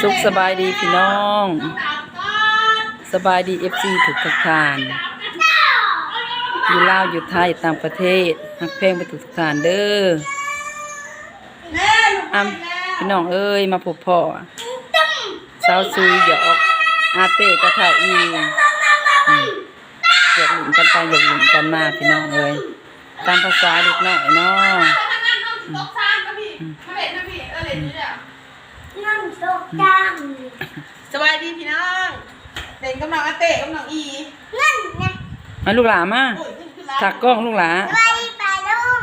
สุขสบายดีพี่น้อง สบายดีเอฟซีถูกทุกทาน อยู่ลาวอยู่ไทยต่างประเทศฮักเพลงไปถูกทุกทานเด้ออ้ำพี่น้องเอ้ยมาพบพ่อสาวซุยหยอกอาเต้กระเทาอีหยอกหลุนกันไปหยอกหลุนกันมาพี่น้องเอ้ยตามภาษาเด็กน้อยเนาะ งโต๊ะจังสวัสดีพี่น้องเด่นกำลังอาเตะกำลังอีนั่นไงมาลูกหลามาโอ้ยขึ้นขึ้นร้านถักกล้องลูกหลาไปไปลุง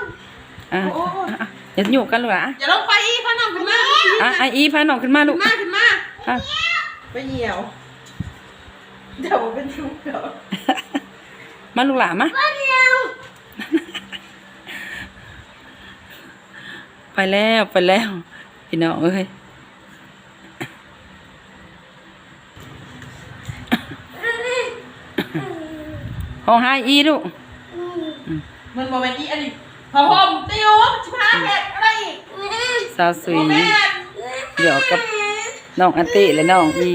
อะอะอะอย่าอยู่กันลูกหลาอย่าลงไปอีพ่อน้องขึ้นมาอะไอะอีพาน้องขึ้นมาลูขึ้กนมาขึ้นมาอะไปเหี่ยวเดี๋ยวเป็นชุกเดี๋ยวมาลูกหลามาไปเร็วไปแล้วไปแล้วพี่น้องเอ้ย ห้องไฮอีลูกมันโมเมนต์อีอันนี้พอห่มติวชิพาเห็ดอะไรอีกสาวสุโมยเมนต์หยอกกับน้องอันติและน้องอี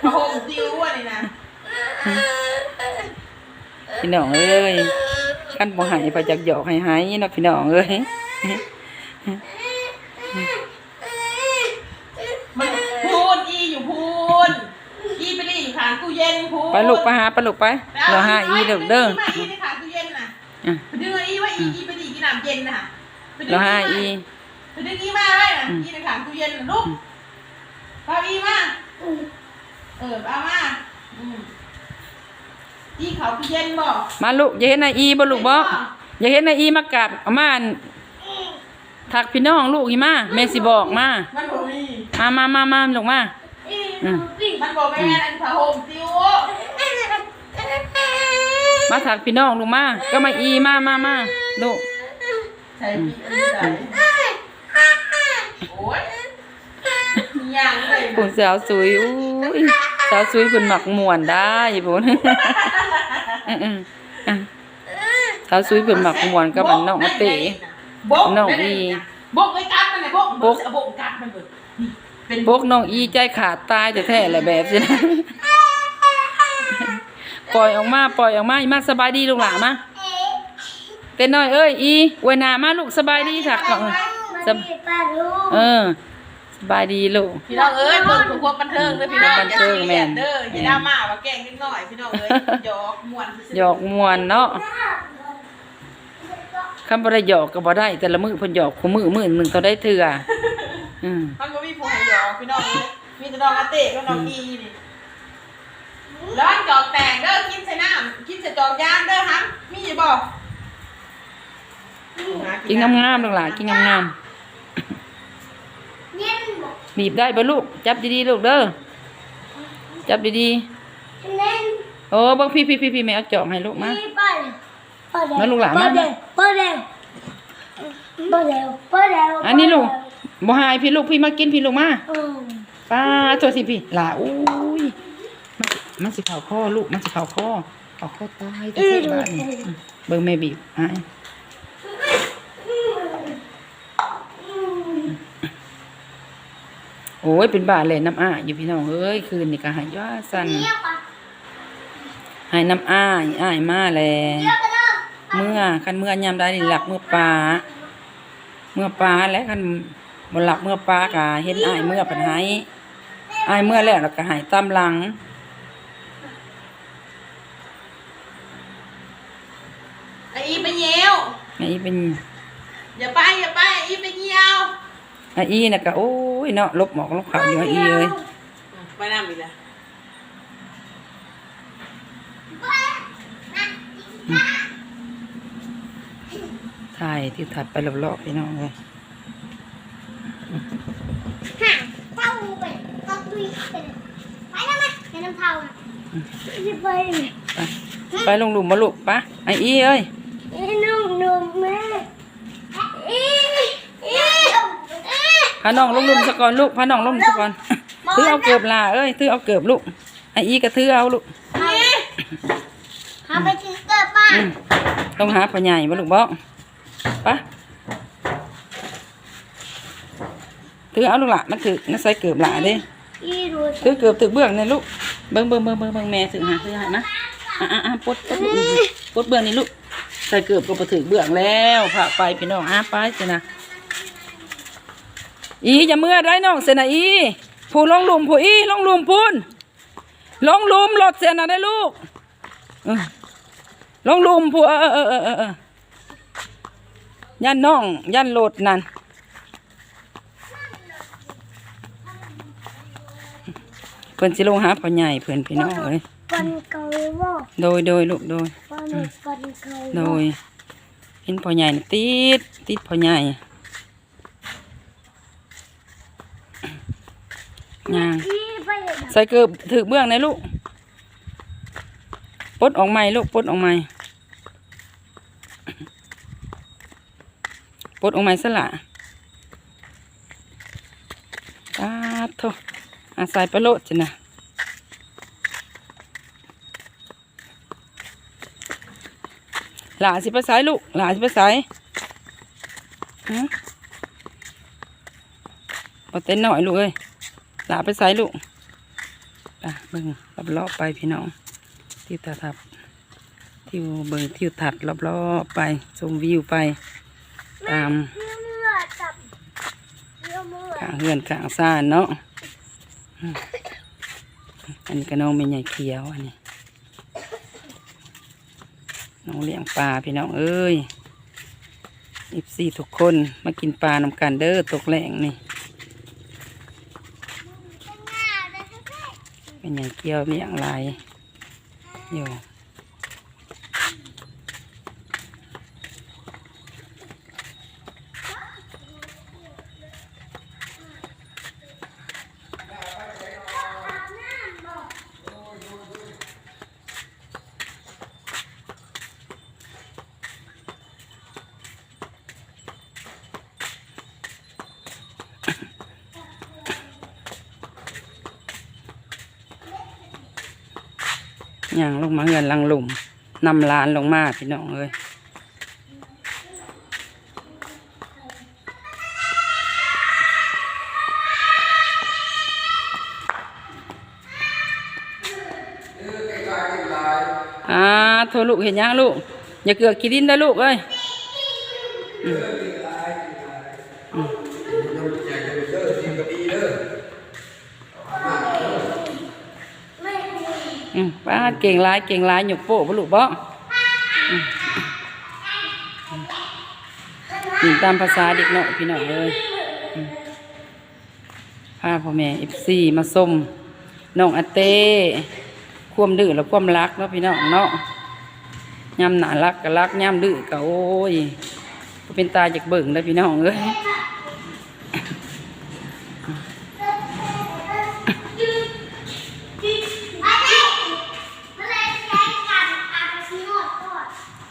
พอห่มติวอันนี้นะพี่น้องเอ้ยกันบ่ใหายไปจากหยอกให้หายเนาะพี่น้องเอ้ย มันพูดอีอยู่พูดอีไปดิอยู่ขางตู้เย็นพูดไปลูกไปหาไปลูกไปเราหาอีเด้อเด้อมาอีในขางตู้เย็นน่ะอะไปดึงอีว่าอีอีไปดิกินน้ำเย็นน่ะไปดึงเราหาอีไปดึงอีมาได้น่ะอีในขางตู้เย็นน่ะลูกพาอีมาเออเอามาอืมอีเขาตู้เย็นบอกมาลูกอย่าเห็นนายอีบ่ลูกบ่อย่าเห็นนายอีมากราบเอามาอั่นทักพี่น้องลูกอีมาแม่สิบอกมามันบอกมีมามามามาลูกมาอื มมันบอกแม่อันผ้าห่มติ้วมาถักพี่น้องลูกมาก็มาอีมามามาลูกใส่ปีอันนี้ใส่โอ้ยย่างเลยคุณสาวสวยอุ้ยสาวสวยคุณหมักม่วนได้พุ่นสาวสวยคุณหมักม่วนกับอันน้องอาเต๋น้องอีบกไอ้กัดมันเลยบกบกบกกัดมันเบิดนี่ เป็นบกน้องอีใจขาดตายแต่แท้ๆแหละแบบสินะปล่อยออกมาปล่อยออกมาอีมาสบายดีลูกหลานมาเต้นหน่อยเอ้ยอีอวยหนามาลูกสบายดีถักก่อนสบไปลุงเออสบายดีลูกพี่น้องเอ้ยเปิดพวกบันเทิงเลยพี่น้องบันเทิงแม่นเด้ออย่าดราม่าว่าแกล้งนิดหน่อยพี่น้องเอ้ยหยอกม่วนซื่ๆหยอกมวนเนาะคำบ่ได้หยอกก็บ่ได้แต่ละมือเพิ่นหยอกคู่มือมือหนึงต้องได้เทื่ออืมมันก็มีผู้ให้หยอก พี่น้องเอ้ยมีแต่น้องอาเต้กับน้องอีนี่แล้วอันจอกแตกเด้อกินใส่น้ำกินใส่จอกยางเด้อฮัมมีอยู่บ่กินงามๆลูกหลานกินงามเย็นบอกๆบีบได้บ่ลูก จับดีๆลูกเด้อ จับดีเล่นๆ โอ้เบิ่งพี่ๆๆๆแม่เอาจอกให้ลูกมานี่ไปเปิดมาลูกหลานมา เปิดเร็วเปิดเร็วเปิดเร็วเปิดเร็วอันนี้ลูก บ่หายพี่ลูกพี่มากินพี่ลูกมาอืมป้าตัวสิพี่หล่าอุ้ยมันมันสิเข้าคอลูกมันสิเข้าคอเข้าคอตายแต่เท่บ้านนี่อืมเบิ่งแม่บีบอะโอ้ยเป็นบาเลยน้ำอ้ายอยู่พี่น้องเอ้ยคืนนี่ก็หายว่าสั่นเยี่ยมอะหายน้ำอ้ายอ้ายมาแลเยี่ยมกันเนาะเมื่อคันเมื่อยามใดนี่หลับเมื่อปลาเมื่อปลาและคัน บ่หลับเมื่อปลากะเห็นอ้ายเมื่อเพิ่นหายอ้ายเมื่อแล้วแล้วก็หายตามหลัง ไออีไปเยี่ยวไอ้อีเป็นอย่าไปอย่าไปไออีไปเยี่ยวไอ้อีน่ะก็โอ้ยเนาะลบหมอกลบขาวอยู่ไอ้อีเอ้ยไปน้ำอีกแล้วถ่ายที่ถัดไปรอบๆพี่น้องเลย ฮะเท่าไปก็ตุยไปเลยไปแล้วไหมในน้ำเท่าน่ะจะไปไหมไปไปลงหลุมมาลูกปะไอ้อีเอ้ยไอ้นุ่มนุ่มแม่อีอีพาน้องลงหลุมซะก่อนลูกพาน้องลงหลุมซะก่อนถือเอาเกือบลาเอ้ยถือเอาเกือบลูกไอ้อีก็ถือเอาลูกหาไปถึงเกิดป้าอืมต้องหาปลาใหญ่บ่ลูกบ่ปะ ถือถือเอาลูกหละมันถือน่าใส่เกือบหลาเด้อีดูถือเกือบถือเบื้องนี่ลูกเบิ่งเบิ่งเบิ่งเบิ่งเบิ่งแม่ถือหาถือหานะอะอะอะปลดปลดลูกปลดเบื้องนี่ลูกใส่เกือบก็บ่ถือเบื้องแล้วพาไปพี่น้องอะไปสินะอีอย่าเมื่อได้น้องเสยนะอีผู้ลงหลุมผู้อีลงหลุมพูนลงหลุมรถเสยนะได้ลูกเออลงหลุมผู้เออเออเออเออเออยันน้องยันรถนั่น พิ่นสิลงหาพ่อใหญ่เพิ่นพี่น้องเอ้ยปันเกาว่าโดยโดยลูกโดยปันปันเกาโดยเห็นพ่อใหญ่น่ะติดติดพ่อใหญ่ย่างอีไปใส่เกือบถือเบื้องในลูกปลดออกใหม่ลูกปลดออกใหม่ปลดออกใหม่ซะละตาดโท อาศัยไปโลดจ้ะนะหลาสิไปสายลูกหลาสิไปสายฮะพอเต้นหน่อยลูกเอ้ยหลาไปสายลูกอะเบิ่งรอบๆไปพี่น้องทิวทัศน์ทิวเบิ่งทิวทัศน์รอบๆไปชมวิวไป ตามเมื่อเมื่อจับเมื่อเมื่อข้างเฮือนข้างซ่านเนาะ อันนี้ก็น้องเป็นใหญ่เขียวอันนี้ น้องเลี้ยงปลาพี่น้องเอ้ยอีสี่ทุกคนมากินปลานำกันเด้อตกแหลงนี่เป็นใหญ่เขียวเลี้ยงลายอยู่ ย่างลงมาเงินลังหลุมนำลานลงมาพี่น้องเอ้ยอ่าโทรลูกเห็นยังลูก อย่าเกือกกินดินนะลูกเอ้ยอืมอืมอืม ป้าเก่งหลายเก่งหลายหยกโป้บ่ลูกบ่อืมอืมตามภาษาเด็กน้อยพี่น้องเอ้ยพาพ่อแม่เอฟซีมาส้มน้องอเต้ความดื้อและความรักเนาะพี่น้องเนาะย่ำหนารักก็รักย่ำดื้อก็โอ้ยเป็นตาจากเบิ่งได้อพี่น้องเอ้ย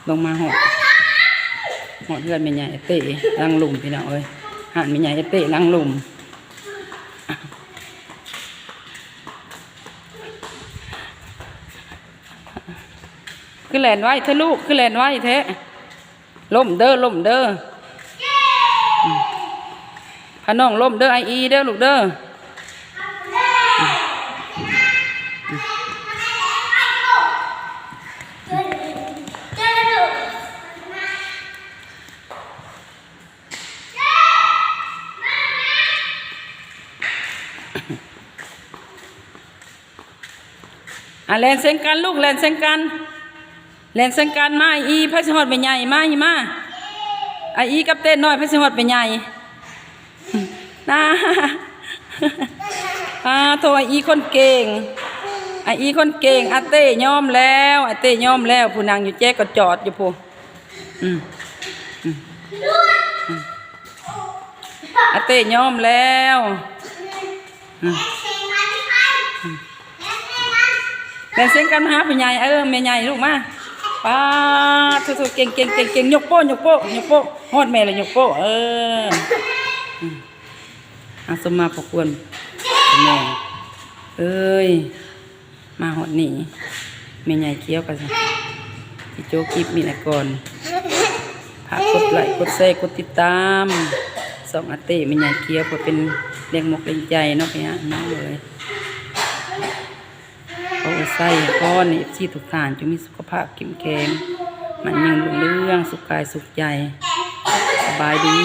ลงมาหอดหอดเพื่อนแม่ใหญ่เตะลังหลุมพี่น้องเอ้ยหันแม่ใหญ่เตะลังหลุมคือแลนไว้เธอะลูกคือแลนไว้แท้ล่มเด้อล่มเด้อพาน้องล่มเด้อไออีเด้อลูกเด้อ อะแลนเซงกันลูกแลนเซงกันแลนเซงกันมาไออีพระสิฮอดเป็นใหญ่มาอีมาไออีกับเต้นน้อยพระสิฮอดเป็นใหญ่นะอ่าโทรอีคนเก่งไออีคนเก่งอาเต้ยอมแล้วอาเต้ยอมแล้วผู้นางอยู่แจ๊กก็จอดอยู่ผู้อืมอืมอืมอาเต้ยอมแล้วอืม แม่เสียงกันมาหาผู้ใหญ่เออแม่ใหญ่ลูกมาป้าทุกๆเก่งเก่งเก่งเก่งยกโป้ยกโป้ยกโป้ฮอดแม่เลยยกโป้เอออาสมมาพอควรแม่เอ้ยมาหอดนี่แม่ใหญ่เคี้ยวกันสิโจคลิปมีนะก่อนฝากกดไลค์กดแชร์กดติดตามสองอาเต้แม่ใหญ่เคี้ยวเพื่อเป็นเลี้ยงหมกเลี้ยงใจเนาะพี่ฮะน้องเลย เขาใส่ก้อนนี่ที่ทุกทานจะมีสุขภาพเข้มแข็งมันยังรุ่งเรื่องสุขกายสุขใจ สบายดี